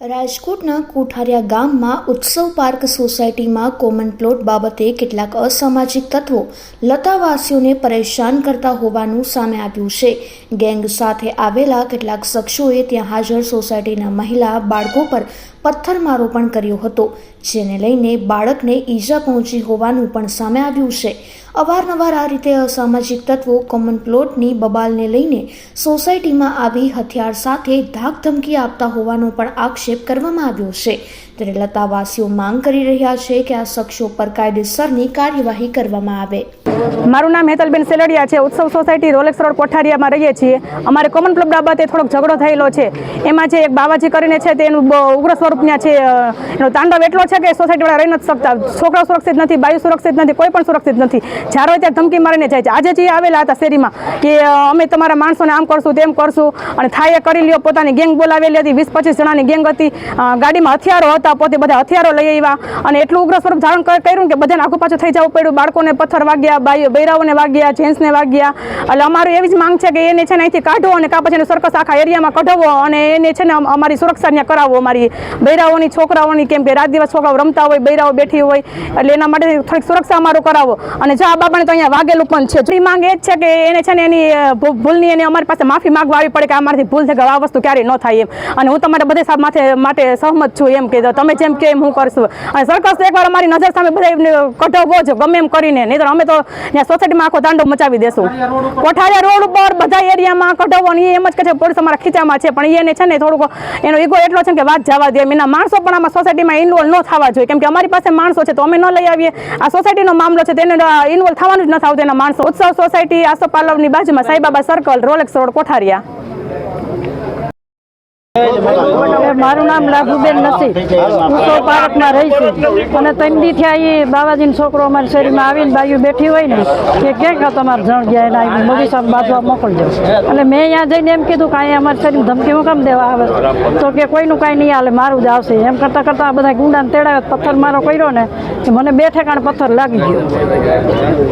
રાજકોટના કોઠારિયા ગામમાં ઉત્સવ પાર્ક સોસાયટીમાં કોમન પ્લોટ બાબતે કેટલાક અસામાજિક તત્વો લતાવાસીઓને પરેશાન કરતા હોવાનું સામે આવ્યું છે. ગેંગ સાથે આવેલા કેટલાક શખ્સોએ ત્યાં હાજર સોસાયટીના મહિલા બાળકો પર પથ્થરમારો પણ કર્યો હતો, જેને લઈને બાળકને ઈજા પહોંચી હોવાનું પણ સામે આવ્યું છે. અવારનવાર આ રીતે અસામાજિક તત્વો કોમન પ્લોટની બબાલને લઈને સોસાયટીમાં આવી હથિયાર સાથે ધાક ધમકી આપતા હોવાનો પણ આક્ષેપ કરવામાં આવ્યો છે. ત્યારે લતાવાસીઓ માંગ કરી રહ્યા છે કે આ શખ્સો પર કાયદેસરની કાર્યવાહી કરવામાં આવે. મારું નામ હેતલબેન સેલડિયા છે. ઉત્સવ સોસાયટી રોલેક્સ રોડ કોઠારિયામાં રહીએ છીએ. અમારે કોમન ક્લબ બાબતે થોડોક ઝઘડો થયેલો છે. એમાં જે એક બાવાજી કરીને છે તેનું ઉગ્ર સ્વરૂપ ત્યાં છે એનો તાંડવ એટલો છે કે સોસાયટીવાળા રહી નથી શકતા. છોકરાઓ સુરક્ષિત નથી બાયુ સુરક્ષિત નથી, કોઈ પણ સુરક્ષિત નથી. હોય ત્યારે ધમકી મારીને જાય છે. આજે જે આવેલા હતા શેરીમાં કે અમે તમારા માણસોને આમ કરશું તેમ કરશું અને થાય કરી લ્યો, પોતાની ગેંગ બોલાવેલી હતી, વીસ પચીસ જણાની ગેંગ હતી. ગાડીમાં હથિયારો હતા, પોતે બધા હથિયારો લઈ આવ્યા અને એટલું ઉગ્ર સ્વરૂપ ધારણ કર્યું કે બધાને આગુ પાછું થઈ જવું પડ્યું. બાળકોને પથ્થર વાગ્યા, બાઈ, બૈરાઓને વાગ્યા, જેન્ટ્સને વાગ્યા. એટલે અમારું એવી જ માંગ છે કે એને છે ને અહીંથી કાઢો અને કાં પછી એને સર્કસ આખા એરિયામાં કઢાવો અને એને છે ને અમારી સુરક્ષા ત્યાં કરાવો. અમારી બૈરાઓની છોકરાઓની કેમ કે રાત દિવસ છોકરાઓ રમતા હોય, બૈરાઓ બેઠી હોય, એટલે એના માટે થોડીક સુરક્ષા અમારું કરાવો. અને જો આ બાબાને તો અહીંયા વાગેલું પણ છે. ત્રી માંગ એ જ છે કે એને છે ને એની ભૂલની એને અમારી પાસે માફી માંગવા આવી પડે કે અમારાથી ભૂલ છે કે આ વસ્તુ ક્યારેય ન થાય એમ. અને હું તમારા બધે સાહેબ માથે માટે સહમત છું એમ કે તમે જેમ કે એમ હું કરશું. અને સરકાર તો એકવાર અમારી નજર સામે બધા કઢાવવો જ ગમે એમ કરીને. નહીં અમે તો ત્યાં સોસાયટીમાં આખો દાંડો મચાવી દેશું. કોઠારિયા રોડ ઉપર. બધા એરિયામાં કઢાવવો અને એમ જ કે છે પોલીસ અમારા ખીચામાં છે. પણ એને છે ને થોડુંક એનો ઈગો એટલો છે કે વાત જવા દે એમ. એના માણસો પણ આમાં સોસાયટીમાં ઇન્વોલ્વ ન થવા જોઈએ. કેમ કે અમારી પાસે માણસો છે તો અમે ન લઈ આવીએ. આ સોસાયટીનો મામલો છે તેને ઇન્વોલ્વ થવાનું જ ન થતું એના માણસો. ઉત્સવ સોસાયટી આસો પાલવની બાજુમાં Saibaba circle Rolex road Kothariya. મારું નામ લાભુબેન નથી. હું તો પાર્કમાં રહી છું. અને ત્રણ દી થયા એ બાવાજીનો છોકરો અમારી શેરીમાં આવીને બાયું બેઠી હોય ને, કે ક્યાં ખા તમારે જણ ગયા એના આવી મોદી સાહેબ બાજવા મોકલજો એટલે મેં અહીંયા જઈને એમ કીધું કે અહીંયા અમારી શેરીમાં ધમકી હું કેમ દેવા આવે? તો કે કોઈનું કાંઈ નહીં હાલે, મારું જ આવશે. એમ કરતાં કરતાં આ બધા ગુંડાને તેડાવ્યો પથ્થર મારો કર્યો ને મને બે ઠેકાણ પથ્થર લાગી ગયો.